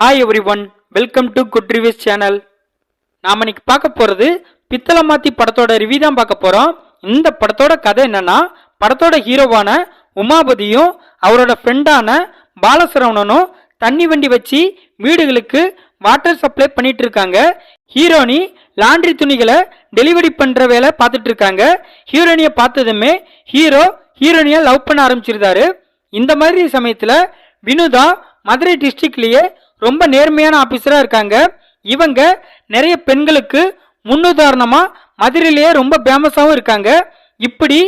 Hi everyone welcome to good reviews channel நாம இன்னைக்கு பார்க்க போகிறது பித்தளை மாத்தி படத்தோட ரிவ்யூ தான் பார்க்க போகிறோம் இந்த படத்தோட கதை என்னன்னா படத்தோட ஹீரோவான உமாபதியும் அவரோட ஃப்ரெண்டான பாலசரவணனும் தண்ணி வண்டி வச்சு வீடுகளுக்கு வாட்டர் சப்ளை பண்ணிட்டு இருக்காங்க. ஹீரோனி லாண்ட்ரி துணிகளை டெலிவரி பண்ணுற வேலை பார்த்துட்டு இருக்காங்க. ஹீரோனியை பார்த்ததுமே ஹீரோ ஹீரோனியை லவ் பண்ண ஆரம்பிச்சிருந்தாரு. இந்த மாதிரி சமயத்தில் வினுதா மதுரை டிஸ்ட்ரிக்ட்லேயே ரொம்ப நேர்மையான ஆபீசரா இருக்காங்க. இவங்க நிறைய பெண்களுக்கு முன்னுதாரணமா மதுரையிலேயே ரொம்ப ஃபேமஸாகவும் இருக்காங்க. இப்படி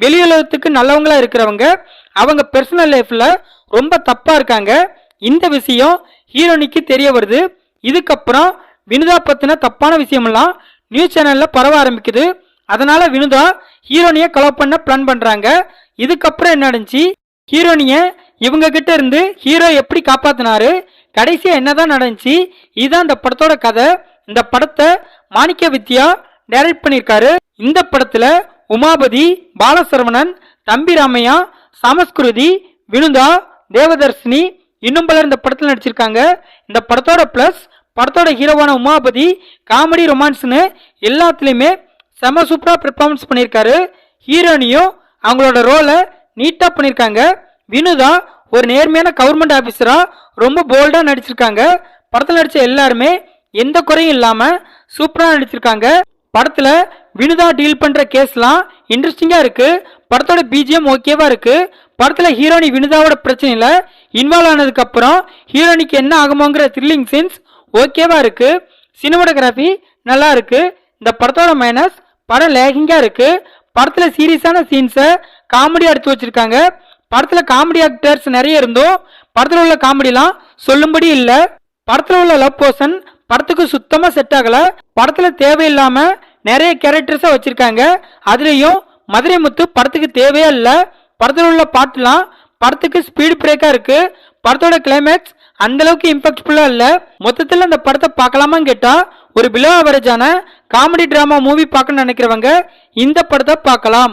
வெளியுலகத்துக்கு நல்லவங்களா இருக்கிறவங்க அவங்க பர்சனல் லைஃப்ல ரொம்ப தப்பா இருக்காங்க. இந்த விஷயம் ஹீரோனிக்கு தெரிய வருது. இதுக்கப்புறம் வினுதா பத்தின தப்பான விஷயமெல்லாம் நியூஸ் சேனல்ல பரவ ஆரம்பிக்குது. அதனால வினுதா ஹீரோனிய கொலை பண்ண பிளான் பண்றாங்க. இதுக்கப்புறம் என்ன நடந்துச்சு? ஹீரோனிய இவங்க கிட்ட இருந்து ஹீரோ எப்படி காப்பாத்தினாரு? கடைசியாக என்னதான் நடந்துச்சு? இதுதான் இந்த படத்தோட கதை. இந்த படத்தை மாணிக்க வித்யா டைரக்ட் பண்ணியிருக்காரு. இந்த படத்துல உமாபதி பாலசரவணன் தம்பி ராமையா சமஸ்கிருதி வினுதா தேவதர்ஷினி இன்னும் பலர் இந்த படத்தில் நடிச்சிருக்காங்க. இந்த படத்தோட பிளஸ் படத்தோட ஹீரோவான உமாபதி காமெடி ரொமான்ஸ்னு எல்லாத்துலேயுமே செம சூப்பராக பெர்ஃபார்மன்ஸ் பண்ணியிருக்காரு. ஹீரோனியும் அவங்களோட ரோலை நீட்டாக பண்ணியிருக்காங்க. வினுதா ஒரு நேர்மையான கவர்மெண்ட் ஆஃபீஸராக ரொம்ப போல்டாக நடிச்சிருக்காங்க. படத்தில் நடித்த எல்லாருமே எந்த குறையும் இல்லாமல் சூப்பராக நடிச்சிருக்காங்க. படத்தில் வினுதா டீல் பண்ணுற கேஸ்லாம் இன்ட்ரெஸ்டிங்காக இருக்குது படத்தோட பிஜிஎம் ஓகேவாக இருக்குது படத்தில் ஹீரோனி வினுதாவோட பிரச்சனையில் இன்வால்வ் ஆனதுக்கப்புறம் ஹீரோனிக்கு என்ன ஆகுமோங்கிற த்ரில்லிங் சீன்ஸ் ஓகேவாக இருக்குது சினிமோட்டோகிராஃபி நல்லா இருக்குது இந்த படத்தோட மைனஸ் படம் லேகிங்காக இருக்குது படத்தில் சீரியஸான சீன்ஸை காமெடியாக எடுத்து வச்சிருக்காங்க. படத்தில் காமெடி ஆக்டர்ஸ் நிறைய இருந்தோம். படத்தில் உள்ள காமெடிலாம் சொல்லும்படி இல்லை. படத்தில் உள்ள லவ் போர்ஷன் படத்துக்கு சுத்தமாக செட் ஆகலை. படத்தில் தேவையில்லாமல் நிறைய கேரக்டர்ஸாக வச்சுருக்காங்க. அதுலேயும் மதுரை முத்து படத்துக்கு தேவையே இல்லை. படத்தில் உள்ள பாட்டுலாம் படத்துக்கு ஸ்பீடு பிரேக்காக இருக்குது படத்தோட கிளைமேக்ஸ் அந்தளவுக்கு இம்பாக்ட்ஃபுல்லாக இல்லை. மொத்தத்தில் அந்த படத்தை பார்க்கலாமான்னு கேட்டால் ஒரு பிலோ அவரேஜான காமெடி ட்ராமா மூவி பார்க்கணும்னு நினைக்கிறவங்க இந்த படத்தை பார்க்கலாம்.